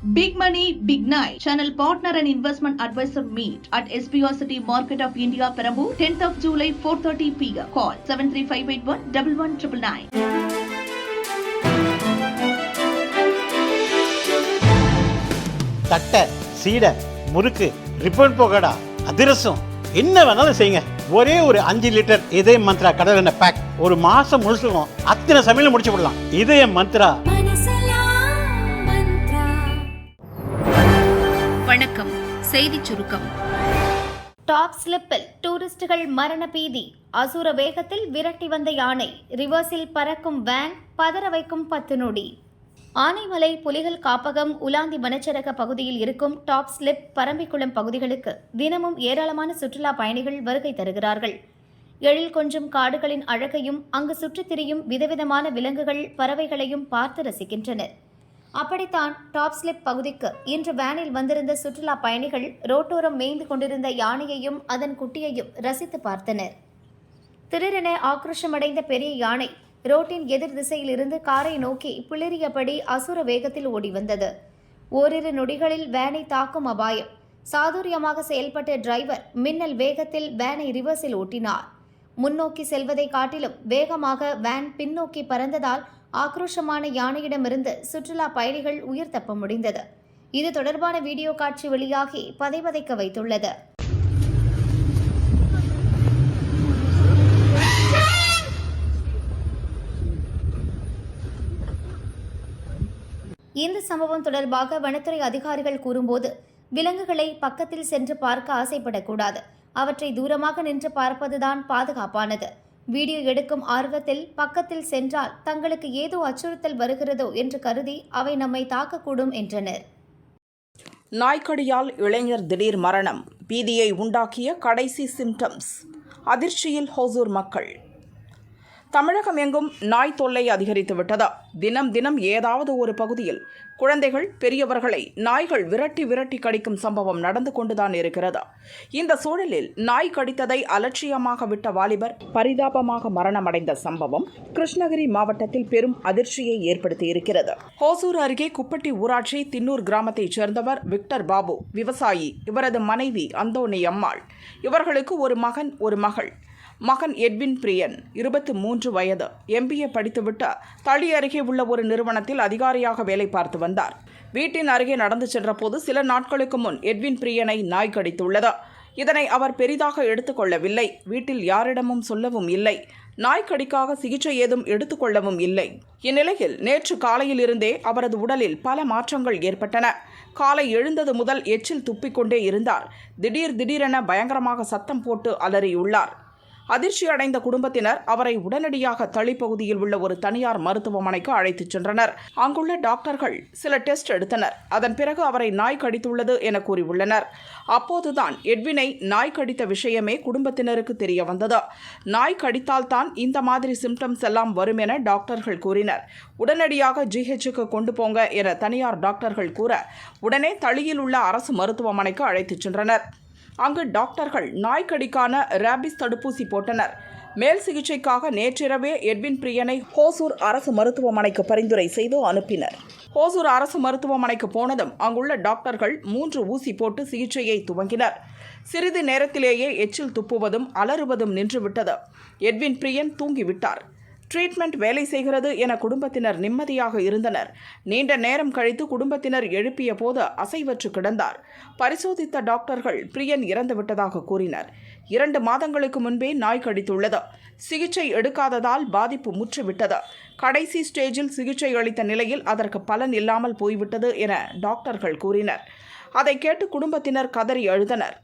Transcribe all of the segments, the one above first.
Big Money, Big Night. Channel Partner and Investment Advisor Meet at SPR City Market of India, Perambur, 10th of July, 4.30 p.m. Call 73581 தட்டை சீடை முறுக்கு ribbon போகடா அதிரசம் என்ன வேணாலும் செய்யுங்க ஒரே ஒரு அஞ்சு லிட்டர் இதய மந்த்ரா கடல் எண்ணெய் பேக் ஒரு மாசம் முழுசுக்கும் அத்தனை சமையல் முடிச்சு விடலாம் இதய மந்த்ரா வணக்கம். செய்திச் சுருக்கம். டாப் ஸ்லிப்பில் டூரிஸ்டுகள் மரண பீதி. அசுர வேகத்தில் விரட்டி வந்த யானை. ரிவர்ஸில் பறக்கும் வேன் பதற வைக்கும் பத்து நொடி. ஆனைமலை புலிகள் காப்பகம் உலாந்தி வனச்சரக பகுதியில் இருக்கும் டாப் ஸ்லிப் பரம்பிக்குளம் பகுதிகளுக்கு தினமும் ஏராளமான சுற்றுலா பயணிகள் வருகை தருகிறார்கள். எழில் கொஞ்சம் காடுகளின் அழகையும் அங்கு சுற்றித் திரியும் விதவிதமான விலங்குகள் பறவைகளையும் பார்த்து ரசிக்கின்றனர். அப்படித்தான் டாப் ஸ்லிப் பகுதிக்கு இன்று வேனில் வந்திருந்த சுற்றுலா பயணிகள் ரோட்டோரம் மேய்ந்து கொண்டிருந்த யானையையும் அதன் குட்டியையும் ரசித்து பார்த்தனர். திடீரென ஆக்ரோஷமடைந்த பெரிய யானை ரோட்டின் எதிர் திசையில் இருந்து காரை நோக்கி பிளிரியபடி அசுர வேகத்தில் ஓடி வந்தது. ஓரிரு நொடிகளில் வேனை தாக்கும் அபாயம். சாதுரியமாக செயல்பட்ட டிரைவர் மின்னல் வேகத்தில் வேனை ரிவர்ஸில் ஓட்டினார். முன்னோக்கி செல்வதை காட்டிலும் வேகமாக வேன் பின்னோக்கி பறந்ததால் ஆக்ரோஷமான யானையிடமிருந்து சுற்றுலா பயணிகள் உயிர் தப்ப முடிந்தது. இது தொடர்பான வீடியோ காட்சி வெளியாகி பதைபதைக்க வைத்துள்ளது. இந்த சம்பவம் தொடர்பாக வனத்துறை அதிகாரிகள் கூறும்போது விலங்குகளை பக்கத்தில் சென்று பார்க்க ஆசைப்படக்கூடாது. அவற்றை தூரமாக நின்று பார்ப்பதுதான் பாதுகாப்பானது. வீடியோ எடுக்கும் ஆர்வத்தில் பக்கத்தில் சென்றால் தங்களுக்கு ஏதோ அச்சுறுத்தல் வருகிறதோ என்று கருதி அவை நம்மை தாக்கக்கூடும் என்றனர். நாய்க்கடியால் இளைஞர் திடீர் மரணம். பீதியை உண்டாக்கிய கடைசி சிம்டம்ஸ் அதிர்ச்சியில் ஹோசூர் மக்கள். தமிழகம் எங்கும் நாய் தொல்லை அதிகரித்து விட்டதா. தினம் தினம் ஏதாவது ஒரு பகுதியில் குழந்தைகள் பெரியவர்களை நாய்கள் விரட்டி விரட்டி கடிக்கும் சம்பவம் நடந்து கொண்டுதான் இருக்கிறது. இந்த சூழலில் நாய் கடித்ததை அலட்சியமாக விட்ட வாலிபர் பரிதாபமாக மரணமடைந்த சம்பவம் கிருஷ்ணகிரி மாவட்டத்தில் பெரும் அதிர்ச்சியை ஏற்படுத்தியிருக்கிறது ஹோசூர் அருகே குப்பட்டி ஊராட்சி தின்னூர் கிராமத்தைச் சேர்ந்தவர் விக்டர் பாபு விவசாயி. இவரது மனைவி அந்தோணி அம்மாள். இவர்களுக்கு ஒரு மகன் ஒரு மகள். மகன் எட்வின் பிரியன் இருபத்தி மூன்று வயது. எம்பிஏ படித்துவிட்டு தளி அருகே உள்ள ஒரு நிறுவனத்தில் அதிகாரியாக வேலை பார்த்து வந்தார். வீட்டின் அருகே நடந்து சென்றபோது சில நாட்களுக்கு முன் எட்வின் பிரியனை நாய் கடித்துள்ளது. இதனை அவர் பெரிதாக எடுத்துக்கொள்ளவில்லை. வீட்டில் யாரிடமும் சொல்லவும் இல்லை. நாய்க்கடிக்காக சிகிச்சை ஏதும் எடுத்துக்கொள்ளவும் இல்லை. இந்நிலையில் நேற்று காலையிலிருந்தே அவரது உடலில் பல மாற்றங்கள் ஏற்பட்டன. காலை எழுந்தது முதல் எச்சில் துப்பிக்கொண்டே இருந்தார். திடீர் திடீரென பயங்கரமாக சத்தம் போட்டு அலறியுள்ளார். அதிர்ச்சி அடைந்த குடும்பத்தினர் அவரை உடனடியாக தளிப்பகுதியில் உள்ள ஒரு தனியார் மருத்துவமனைக்கு அழைத்துச் சென்றனர். அங்குள்ள டாக்டர்கள் சில டெஸ்ட் எடுத்தனர். அதன் பிறகு அவரை நாய் கடித்துள்ளது என கூறியுள்ளனர். அப்போதுதான் எட்வினை நாய் கடித்த விஷயமே குடும்பத்தினருக்கு தெரிய வந்தது. நாய் கடித்தால்தான் இந்த மாதிரி சிம்டம்ஸ் எல்லாம் வரும் என டாக்டர்கள் கூறினர். உடனடியாக ஜிஹெச்சுக்கு கொண்டு போங்க என தனியார் டாக்டர்கள் கூற உடனே தளியில் உள்ள அரசு மருத்துவமனைக்கு அழைத்துச் சென்றனர். அங்கு டாக்டர்கள் நாய்க்கடிக்கான ரேபிஸ் தடுப்பூசி போட்டனர். மேல் சிகிச்சைக்காக நேற்றிரவே எட்வின் பிரியனை ஹோசூர் அரசு மருத்துவமனைக்கு பரிந்துரை செய்து அனுப்பினர். ஹோசூர் அரசு மருத்துவமனைக்கு போனதும் அங்குள்ள டாக்டர்கள் மூன்று ஊசி போட்டு சிகிச்சையை துவங்கினர். சிறிது நேரத்திலேயே எச்சில் துப்புவதும் அலறுவதும் நின்றுவிட்டது. எட்வின் பிரியன் தூங்கிவிட்டார். ட்ரீட்மெண்ட் வேலை செய்கிறது என குடும்பத்தினர் நிம்மதியாக இருந்தனர். நீண்ட நேரம் கழித்து குடும்பத்தினர் எழுப்பிய போது அசைவற்று கிடந்தார். பரிசோதித்த டாக்டர்கள் பிரியன் இறந்துவிட்டதாக கூறினர். இரண்டு மாதங்களுக்கு முன்பே நாய் கடித்துள்ளது. சிகிச்சை எடுக்காததால் பாதிப்பு முற்றுவிட்டது. கடைசி ஸ்டேஜில் சிகிச்சை அளித்த நிலையில் அதற்கு பலன் இல்லாமல் போய்விட்டது என டாக்டர்கள் கூறினர். அதை கேட்டு குடும்பத்தினர் கதறி அழுதனர்.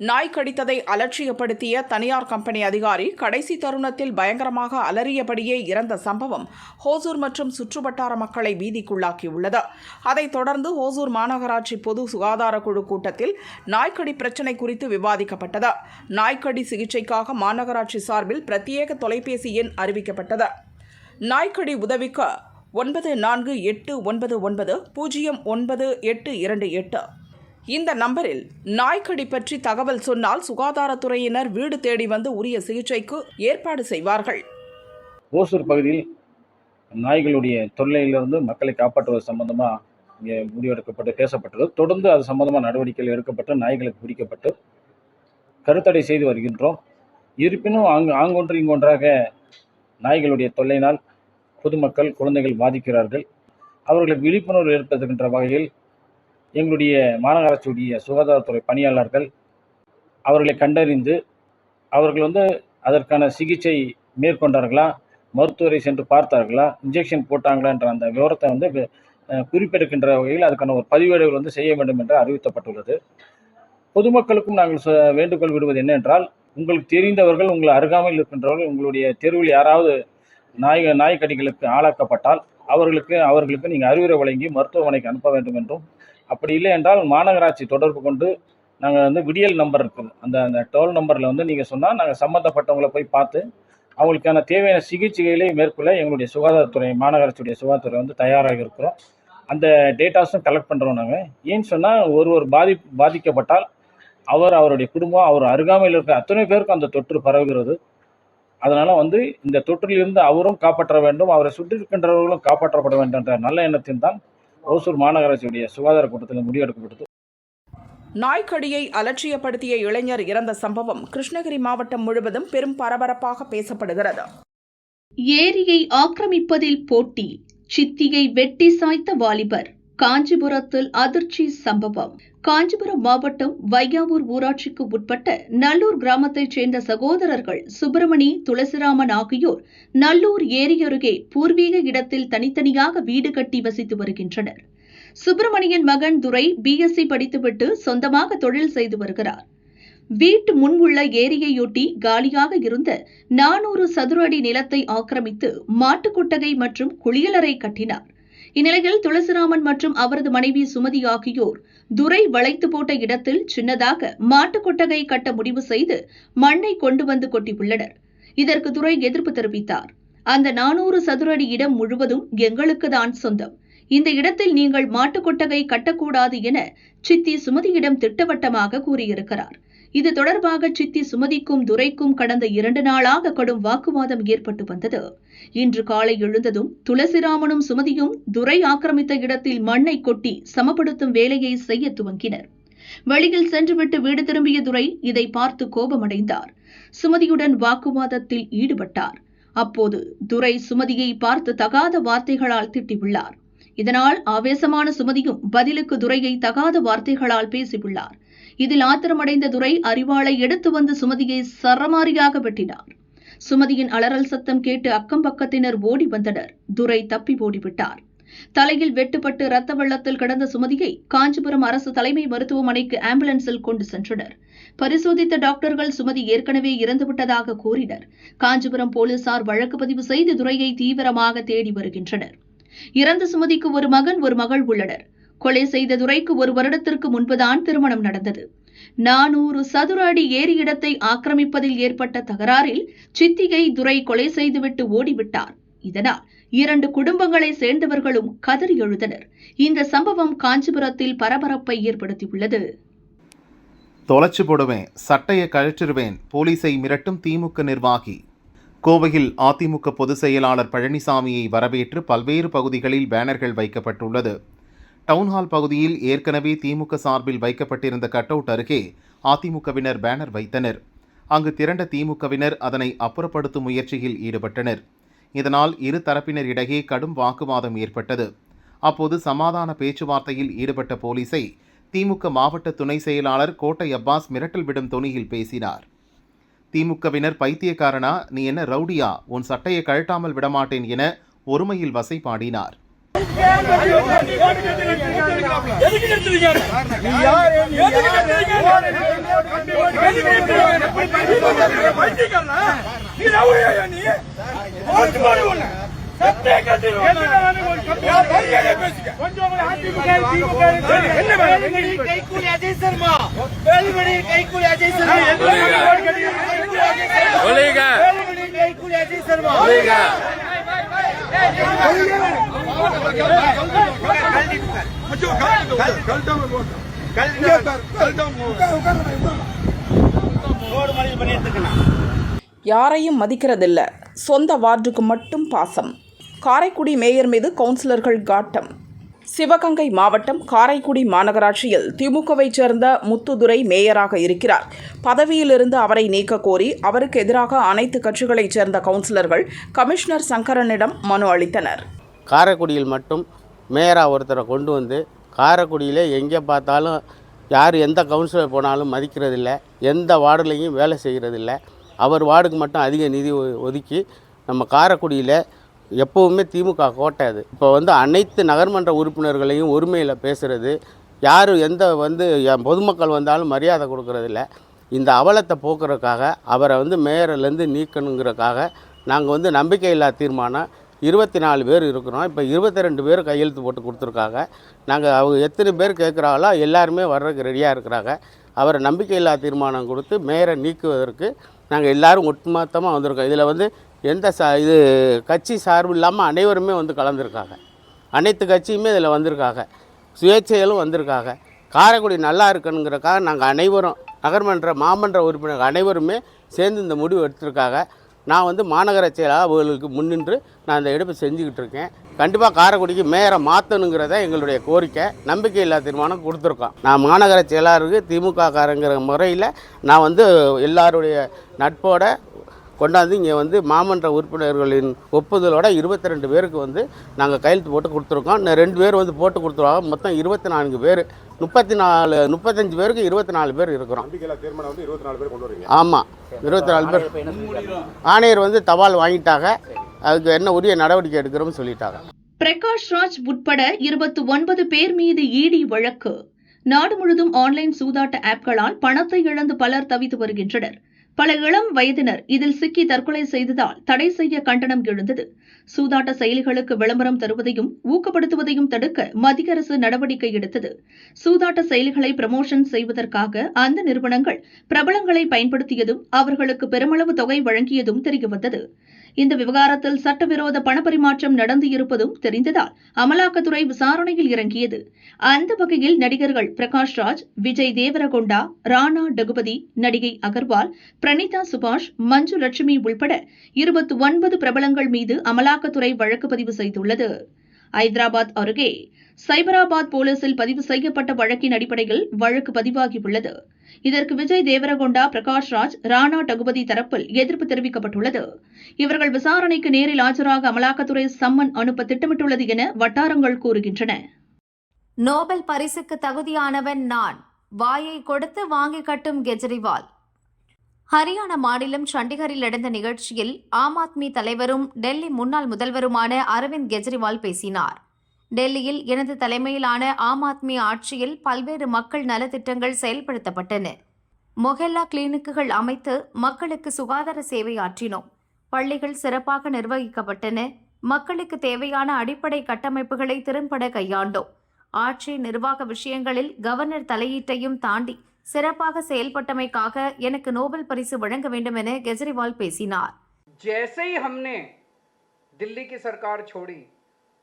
நாய் கடித்ததை அலட்சியப்படுத்திய தனியார் கம்பெனி அதிகாரி கடைசி தருணத்தில் பயங்கரமாக அலறியபடியே இறந்த சம்பவம் ஹோசூர் மற்றும் சுற்றுவட்டார மக்களை பீதிக்குள்ளாக்கியுள்ளது. அதைத் தொடர்ந்து ஹோசூர் மாநகராட்சி பொது சுகாதார குழு கூட்டத்தில் நாய்க்கடி பிரச்சினை குறித்து விவாதிக்கப்பட்டது. நாய்க்கடி சிகிச்சைக்காக மாநகராட்சி சார்பில் பிரத்யேக தொலைபேசி எண் அறிவிக்கப்பட்டது. நாய்க்கடி உதவிக்கு ஒன்பது நான்கு எட்டு ஒன்பது ஒன்பது பூஜ்ஜியம் ஒன்பது எட்டு இரண்டு எட்டு இந்த நம்பரில் நாய்க்கடி பற்றி தகவல் சொன்னால் சுகாதாரத்துறையினர் வீடு தேடி வந்து உரிய சிகிச்சைக்கு ஏற்பாடு செய்வார்கள். ஓசூர் பகுதியில் நாய்களுடைய தொல்லையிலிருந்து மக்களை காப்பாற்றுவது சம்பந்தமாக இங்கே முடிவெடுக்கப்பட்டு பேசப்பட்டது. தொடர்ந்து அது சம்பந்தமாக நடவடிக்கைகள் எடுக்கப்பட்டு நாய்களுக்கு பிடிக்கப்பட்டு கருத்தடை செய்து வருகின்றோம். இருப்பினும் ஆங்கு ஆங்கொன்று இங்கொன்றாக நாய்களுடைய தொல்லையினால் பொதுமக்கள் குழந்தைகள் பாதிக்கிறார்கள். அவர்களுக்கு விழிப்புணர்வு ஏற்படுத்துகின்ற வகையில் எங்களுடைய மாநகராட்சியுடைய சுகாதாரத்துறை பணியாளர்கள் அவர்களை கண்டறிந்து அவர்கள் வந்து அதற்கான சிகிச்சை மேற்கொண்டார்களா? மருத்துவரை சென்று பார்த்தார்களா? இன்ஜெக்ஷன் போட்டாங்களான்ற அந்த விவரத்தை வந்து குறிப்பெடுக்கின்ற வகையில் அதுக்கான ஒரு பதிவேடுகள் வந்து செய்ய வேண்டும் என்று அறிவிக்கப்பட்டுள்ளது பொதுமக்களுக்கும் நாங்கள் வேண்டுகோள் விடுவது என்னென்றால் உங்களுக்கு தெரிந்தவர்கள் உங்கள் அருகாமையில் இருக்கின்றவர்கள் உங்களுடைய தெருவில் யாராவது நாய் நாய்க்கடிகளுக்கு ஆளாக்கப்பட்டால் அவர்களுக்கு அவர்களுக்கு நீங்கள் அறிவுரை வழங்கி மருத்துவமனைக்கு அனுப்ப வேண்டும் என்றும் அப்படி இல்லை என்றால் மாநகராட்சி தொடர்பு கொண்டு நாங்கள் வந்து விடியல் நம்பர் இருக்குது அந்த அந்த டோல் நம்பரில் வந்து நீங்கள் சொன்னால் நாங்கள் சம்மந்தப்பட்டவங்களை போய் பார்த்து அவங்களுக்கான தேவையான சிகிச்சைகளை மேற்கொள்ள எங்களுடைய சுகாதாரத்துறை மாநகராட்சியுடைய சுகாதாரத்துறை வந்து தயாராக இருக்கிறோம். அந்த டேட்டாஸும் கலெக்ட் பண்ணுறோம் நாங்கள் ஏன்னு சொன்னால் ஒரு ஒரு பாதி பாதிக்கப்பட்டால் அவர் அவருடைய குடும்பம் அவர் அருகாமையில் இருக்கிற அத்தனை பேருக்கும் அந்த தொற்று பரவுகிறது. அதனால் வந்து இந்த தொற்றிலிருந்து அவரும் காப்பாற்ற வேண்டும் அவரை சுற்றி இருக்கின்றவர்களும் காப்பாற்றப்பட வேண்டும் என்ற நல்ல எண்ணத்தின் தான் ஓசூர் மாநகராட்சியுடைய சுகாதார கூட்டத்தில் முடிவெடுக்கப்பட்டது. நாய்க்கடியை அலட்சியப்படுத்திய இளைஞர் இறந்த சம்பவம் கிருஷ்ணகிரி மாவட்டம் முழுவதும் பெரும் பரபரப்பாக பேசப்படுகிறது. ஏரியை ஆக்கிரமிப்பதில் போட்டி சித்தியை வெட்டி சாய்த்த வாலிபர் காஞ்சிபுரத்தில் அதிர்ச்சி சம்பவம். காஞ்சிபுரம் மாவட்டம் வையாவூர் ஊராட்சிக்கு உட்பட்ட நல்லூர் கிராமத்தைச் சேர்ந்த சகோதரர்கள் சுப்பிரமணி துளசிராமன் ஆகியோர் நல்லூர் ஏரி அருகே பூர்வீக இடத்தில் தனித்தனியாக வீடு கட்டி வசித்து வருகின்றனர். சுப்பிரமணியன் மகன் துரை பிஎஸ்சி படித்துவிட்டு சொந்தமாக தொழில் செய்து வருகிறார். வீட்டு முன் உள்ள ஏரியையொட்டி காலியாக இருந்த நானூறு சதுர அடி நிலத்தை ஆக்கிரமித்து மாட்டுக் கொட்டகை மற்றும் குளியலறை கட்டினார். இந்நிலையில் துளசிராமன் மற்றும் அவரது மனைவி சுமதி ஆகியோர் துரை வளைத்து போட்ட இடத்தில் சின்னதாக மாட்டுக் கொட்டகை கட்ட முடிவு செய்து மண்ணை கொண்டு வந்து கொட்டியுள்ளனர். இதற்கு துரை எதிர்ப்பு தெரிவித்தார். அந்த நானூறு சதுர அடி இடம் முழுவதும் எங்களுக்கு தான் சொந்தம். இந்த இடத்தில் நீங்கள் மாட்டுக் கொட்டகை கட்டக்கூடாது என சித்தி சுமதியிடம் திட்டவட்டமாக கூறியிருக்கிறார். இது தொடர்பாக சித்தி சுமதிக்கும் துரைக்கும் கடந்த இரண்டு நாளாக கடும் வாக்குவாதம் ஏற்பட்டு வந்தது. இன்று காலை எழுந்ததும் துளசிராமனும் சுமதியும் துரை ஆக்கிரமித்த இடத்தில் மண்ணை கொட்டி சமப்படுத்தும் வேலையை செய்ய துவங்கினர். வெளியில் சென்றுவிட்டு வீடு திரும்பிய துரை இதை பார்த்து கோபமடைந்தார். சுமதியுடன் வாக்குவாதத்தில் ஈடுபட்டார். அப்போது துரை சுமதியை பார்த்து தகாத வார்த்தைகளால் திட்டியுள்ளார். இதனால் ஆவேசமான சுமதியும் பதிலுக்கு துரையை தகாத வார்த்தைகளால் பேசியுள்ளார். இதில் ஆத்திரமடைந்த துரை அறிவாளை எடுத்து வந்து சுமதியை சரமாரியாக வெட்டினார். சுமதியின் அலறல் சத்தம் கேட்டு அக்கம் பக்கத்தினர் ஓடி வந்தனர். துரை தப்பி ஓடிவிட்டார். தலையில் வெட்டுப்பட்டு ரத்த வெள்ளத்தில் கிடந்த சுமதியை காஞ்சிபுரம் அரசு தலைமை மருத்துவமனைக்கு ஆம்புலன்ஸில் கொண்டு சென்றனர். பரிசோதித்த டாக்டர்கள் சுமதி ஏற்கனவே இறந்துவிட்டதாக கூறினர். காஞ்சிபுரம் போலீசார் வழக்கு பதிவு செய்து துரையை தீவிரமாக தேடி வருகின்றனர். இறந்த சுமதிக்கு ஒரு மகன் ஒரு மகள் உள்ளனர். கொலை செய்த துரைக்கு ஒரு வருடத்திற்கு முன்புதான் திருமணம் நடந்தது. நானூறு சதுர அடி ஏரி இடத்தை ஆக்கிரமிப்பதில் ஏற்பட்ட தகராறில் சித்திகை துரை கொலை செய்துவிட்டு ஓடிவிட்டார். இதனால் இரண்டு குடும்பங்களை சேர்ந்தவர்களும் கதறி எழுதனர் இந்த சம்பவம் காஞ்சிபுரத்தில் பரபரப்பை ஏற்படுத்தியுள்ளது. தொலைச்சு போடுவேன் சட்டையை கழற்றிடுவேன் போலீஸை மிரட்டும் திமுக நிர்வாகி. கோவையில் அதிமுக பொதுச் செயலாளர் பழனிசாமியை வரவேற்று பல்வேறு பகுதிகளில் பேனர்கள் வைக்கப்பட்டுள்ளது. டவுன்ஹால் பகுதியில் ஏற்கனவே திமுக சார்பில் வைக்கப்பட்டிருந்த கட் அவுட் அருகே அதிமுகவினர் பேனர் வைத்தனர். அங்கு திரண்ட திமுகவினர் அதனை அப்புறப்படுத்தும் முயற்சியில் ஈடுபட்டனர். இதனால் இரு தரப்பினர் இடையே கடும் வாக்குவாதம் ஏற்பட்டது. அப்போது சமாதான பேச்சுவார்த்தையில் ஈடுபட்ட போலீஸை திமுக மாவட்ட துணை செயலாளர் கோட்டை அப்பாஸ் மிரட்டல் விடும் தொனியில் பேசினார். திமுகவினர் பைத்தியக்காரனா நீ என்ன ரவுடியா உன் சட்டையை கழட்டாமல் விடமாட்டேன் என ஒருமையில் வசை பாடினார் கைக்கூலி அஜய் சர்மா வேலுமணி கைக்கூலி அஜய் சர்மா வேலுமணி கைக்கூலி அஜய் சர்மா ரோடு மணி பண்ணிட்டு யாரையும் மதிக்கிறதில்ல. சொந்த வார்டுக்கு மட்டும் பாசம். காரைக்குடி மேயர் மீது கவுன்சிலர்கள் காட்டம். சிவகங்கை மாவட்டம் காரைக்குடி மாநகராட்சியில் திமுகவைச் சேர்ந்த முத்துதுரை மேயராக இருக்கிறார். பதவியிலிருந்து அவரை நீக்க கோரி அவருக்கு எதிராக அனைத்து கட்சிகளைச் சேர்ந்த கவுன்சிலர்கள் கமிஷனர் சங்கரனிடம் மனு அளித்தனர். காரைக்குடியில் மட்டும் மேயராக ஒருத்தரை கொண்டு வந்து காரைக்குடியில் எங்கே பார்த்தாலும் யார் எந்த கவுன்சிலர் போனாலும் மதிக்கிறதில்ல எந்த வார்டுலேயும் வேலை செய்கிறதில்ல. அவர் வார்டுக்கு மட்டும் அதிக நிதி ஒ- ஒதுக்கி நம்ம காரைக்குடியில் எப்போவுமே திமுக கோட்டை அது. இப்போ வந்து அனைத்து நகர்மன்ற உறுப்பினர்களையும் ஒருமையில் பேசுகிறது யார் எந்த வந்து பொதுமக்கள் வந்தாலும் மரியாதை கொடுக்கறதில்ல. இந்த அவலத்தை போக்குறதுக்காக அவரை வந்து மேயர்லேருந்து நீக்கணுங்கிறதுக்காக நாங்கள் வந்து நம்பிக்கையில்லா தீர்மானம் இருபத்தி நாலு பேர் இருக்கிறோம். இப்போ இருபத்தி ரெண்டு பேர் கையெழுத்து போட்டு கொடுத்துருக்காங்க. நாங்கள் அவங்க எத்தனை பேர் கேட்குறாங்களோ எல்லாருமே வர்றதுக்கு ரெடியாக இருக்கிறாங்க. அவரை நம்பிக்கையில்லா தீர்மானம் கொடுத்து மேயரை நீக்குவதற்கு நாங்கள் எல்லாரும் ஒட்டுமொத்தமாக வந்திருக்கோம். இதில் வந்து எந்த சா இது கட்சி சார்பு இல்லாமல் அனைவருமே வந்து கலந்துருக்காங்க. அனைத்து கட்சியுமே இதில் வந்திருக்காங்க. சுயேட்சைகளும் வந்திருக்காங்க. காரைக்குடி நல்லா இருக்கணுங்கிறக்காக நாங்கள் அனைவரும் நகர்மன்ற மாமன்ற உறுப்பினர் அனைவருமே சேர்ந்து இந்த முடிவு எடுத்திருக்காங்க. நான் வந்து மாநகர செயலாளர்களுக்கு அவர்களுக்கு முன்னின்று நான் இந்த எடுப்பு செஞ்சுக்கிட்டு இருக்கேன். கண்டிப்பாக காரைக்குடிக்கு மேயரை மாற்றணுங்கிறத எங்களுடைய கோரிக்கை. நம்பிக்கை இல்லா தீர்மானம் கொடுத்துருக்கோம். நான் மாநகர செயலாளருக்கு திமுக காரங்கிற முறையில் நான் வந்து எல்லாருடைய நட்போட கொண்டாந்து இங்கே வந்து மாமன்ற உறுப்பினர்களின் ஒப்புதலோட இருபத்தி ரெண்டு பேருக்கு வந்து நாங்கள் கையெழுத்து போட்டு கொடுத்துருக்கோம். இன்னும் ரெண்டு பேர் வந்து போட்டு கொடுத்துருவாங்க. மொத்தம் இருபத்தி நான்கு பேர். முப்பத்தி நாலு முப்பத்தஞ்சு பேருக்கு இருபத்தி நாலு பேர் இருக்கிறோம். ஆமாம் இருபத்தி நாலு பேர் ஆணையர் வந்து தபால் வாங்கிட்டாங்க. அதுக்கு என்ன உரிய நடவடிக்கை எடுக்கிறோம்னு சொல்லிட்டாங்க. பிரகாஷ் ராஜ் உட்பட இருபத்தி ஒன்பது பேர் மீது இடி வழக்கு. நாடு முழுதும் ஆன்லைன் சூதாட்ட ஆப்களால் பணத்தை இழந்து பலர் தவித்து வருகின்றனர். பல இளம் வயதினர் இதில் சிக்கி தற்கொலை செய்ததால் தடை செய்ய கண்டனம் எழுந்தது. சூதாட்ட செயலிகளுக்கு விளம்பரம் தருவதையும் ஊக்கப்படுத்துவதையும் தடுக்க மத்திய அரசு நடவடிக்கை எடுத்தது. சூதாட்ட செயலிகளை பிரமோஷன் செய்வதற்காக அந்த நிறுவனங்கள் பிரபலங்களை பயன்படுத்தியதும் அவர்களுக்கு பெருமளவு தொகை வழங்கியதும் தெரியவந்தது. இந்த விவகாரத்தில் சட்டவிரோத பணப்பரிமாற்றம் நடந்து இருப்பதும் தெரிந்ததால் அமலாக்கத்துறை விசாரணையில் இறங்கியது. அந்த வகையில் நடிகர்கள் பிரகாஷ் ராஜ் விஜய் தேவரகொண்டா ராணா டகுபதி நடிகை அகர்வால் பிரணீதா சுபாஷ் மஞ்சு லட்சுமி உள்பட இருபத்தி ஒன்பது பிரபலங்கள் மீது அமலாக்கத்துறை வழக்கு பதிவு செய்துள்ளது. ஐதராபாத் அருகே சைபராபாத் போலீசில் பதிவு செய்யப்பட்ட வழக்கின் அடிப்படையில் வழக்கு பதிவாகியுள்ளது. இதற்கு விஜய் தேவரகொண்டா பிரகாஷ் ராஜ் ராணா டகுபதி தரப்பில் எதிர்ப்பு தெரிவிக்கப்பட்டுள்ளது. இவர்கள் விசாரணைக்கு நேரில் ஆஜராக அமலாக்கத்துறை சம்மன் அனுப்ப திட்டமிட்டுள்ளது என வட்டாரங்கள் கூறுகின்றன. நோபல் பரிசுக்கு தகுதியானவன் நான். வாயை கொடுத்து வாங்கி கட்டும் கெஜ்ரிவால். ஹரியானா மாநிலம் சண்டிகரில் நடந்த நிகழ்ச்சியில் ஆம் ஆத்மி தலைவரும் டெல்லி முன்னாள் முதல்வருமான அரவிந்த் கெஜ்ரிவால் பேசினார். டெல்லியில் எனது தலைமையிலான ஆம் ஆத்மி ஆட்சியில் பல்வேறு மக்கள் நலத்திட்டங்கள் செயல்படுத்தப்பட்டன. மொஹெல்லா கிளினிக்குகள் அமைத்து மக்களுக்கு சுகாதார சேவை ஆற்றினோம். பள்ளிகள் சிறப்பாக நிர்வகிக்கப்பட்டன. மக்களுக்கு தேவையான அடிப்படை கட்டமைப்புகளை திறம்பட கையாண்டோம். ஆட்சி நிர்வாக விஷயங்களில் கவர்னர் தலையீட்டையும் தாண்டி சிறப்பாக செயல்பட்டமைக்காக எனக்கு நோபல் பரிசு வழங்க வேண்டும் என கெஜ்ரிவால் பேசினார் जैसे ही हमने दिल्ली की सरकार छोड़ी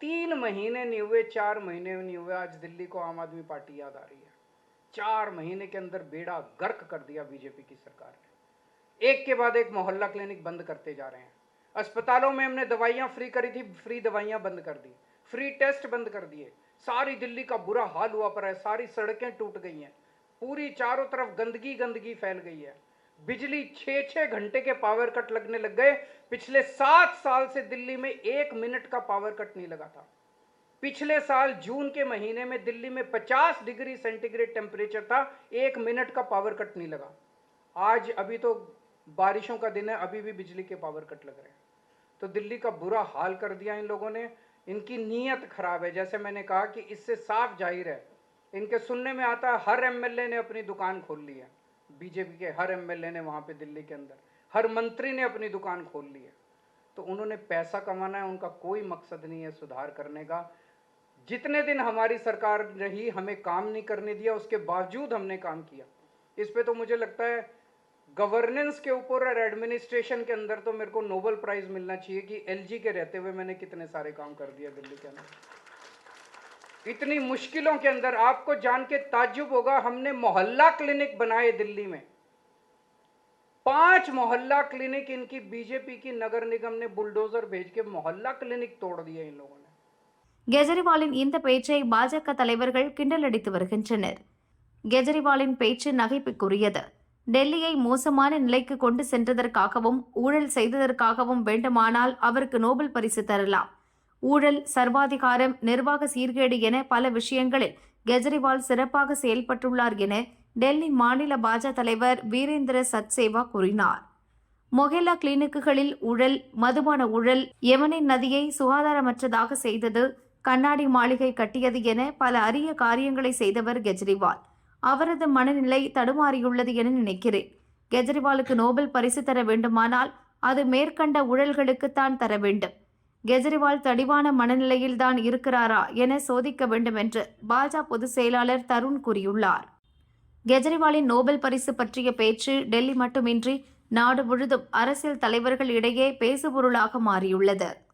तीन महीने नहीं हुए चार महीने नहीं हुए आज दिल्ली को आम आदमी पार्टी याद आ रही है चार महीने के अंदर बेड़ा गर्क कर दिया बीजेपी की सरकार ने एक के बाद एक मोहल्ला क्लिनिक बंद करते जा रहे हैं अस्पतालों में हमने दवाइयाँ फ्री करी थी फ्री दवाइयाँ बंद कर दी फ्री टेस्ट बंद कर दिए सारी दिल्ली का बुरा हाल हुआ पर है सारी सड़कें टूट गई हैं पूरी चारों तरफ़ गंदगी गंदगी फैल गई है। बिजली छः छः घंटे के पावर कट लगने लग गए। पिछले सात साल से दिल्ली में एक मिनट का पावर कट नहीं लगा था। पिछले साल जून के महीने में दिल्ली में 50 डिग्री सेंटीग्रेड टेम्परेचर था। एक मिनट का पावर कट नहीं लगा। आज अभी तो बारिशों का दिन है, अभी भी बिजली के पावर कट लग रहे हैं। तो दिल्ली का बुरा हाल कर दिया इन लोगों ने। इनकी नीयत खराब है। जैसे मैंने कहा कि इससे साफ़ ज़ाहिर है इनके सुनने में आता है, हर एमएलए ने अपनी दुकान खोल ली है। बीजेपी के हर एमएलए ने वहाँ पे दिल्ली के अंदर। हर मंत्री ने अपनी दुकान खोल ली है। तो उन्होंने पैसा कमाना है, उनका कोई मकसद नहीं है सुधार करने का। जितने दिन हमारी सरकार रही, हमें काम नहीं करने दिया, उसके बावजूद हमने काम किया। इस पे तो मुझे लगता है गवर्नेंस के ऊपर और एडमिनिस्ट्रेशन के अंदर तो मेरे को नोबल प्राइज मिलना चाहिए कि एलजी के रहते हुए मैंने कितने सारे काम कर दिया दिल्ली के अंदर। इतनी मुश्किलों के अंदर आपको जान के ताज्जुब होगा हमने मोहल्ला क्लिनिक बनाए दिल्ली में पांच मोहल्ला क्लिनिक इनकी बीजेपी की नगर निगम ने बुलडोजर भेज के मोहल्ला क्लिनिक तोड़ दिए इन लोगों ने கெஜ்ரிவாலின் இந்த பேச்சை பாஜக தலைவர்கள் கிண்டலடித்து வருகின்றனர் கெஜ்ரிவாலின் பேச்சு நகைப்புக்குரியது டெல்லியை மோசமான நிலைக்கு கொண்டு சென்றதற்காகவும் ஊழல் செய்ததற்காகவும் வேண்டுமானால் அவருக்கு நோபல் பரிசு தரலாம் ஊழல் சர்வாதிகாரம் நிர்வாக சீர்கேடு என பல விஷயங்களில் கெஜ்ரிவால் சிறப்பாக செயல்பட்டுள்ளார் என டெல்லி மாநில பாஜக தலைவர் வீரேந்திர சத்சேவா கூறினார். மொஹெல்லா கிளினிக்குகளில் ஊழல் மதுபான ஊழல் யமுனை நதியை சுகாதாரமற்றதாக செய்தது கண்ணாடி மாளிகை கட்டியது என பல அரிய காரியங்களை செய்தவர் கெஜ்ரிவால். அவரது மனநிலை தடுமாறியுள்ளது என நினைக்கிறேன். கெஜ்ரிவாலுக்கு நோபல் பரிசு தர வேண்டுமானால் அது மேற்கண்ட ஊழல்களுக்குத்தான் தர வேண்டும். கெஜ்ரிவால் தடிவான மனநிலையில்தான் இருக்கிறாரா என சோதிக்க வேண்டும் என்று பாஜக பொதுச் செயலாளர் தருண் கூறியுள்ளார். கெஜ்ரிவாலின் நோபல் பரிசு பற்றிய பேச்சு டெல்லி மட்டுமின்றி நாடு முழுதும் அரசியல் தலைவர்கள் இடையே பேசுபொருளாக மாறியுள்ளது.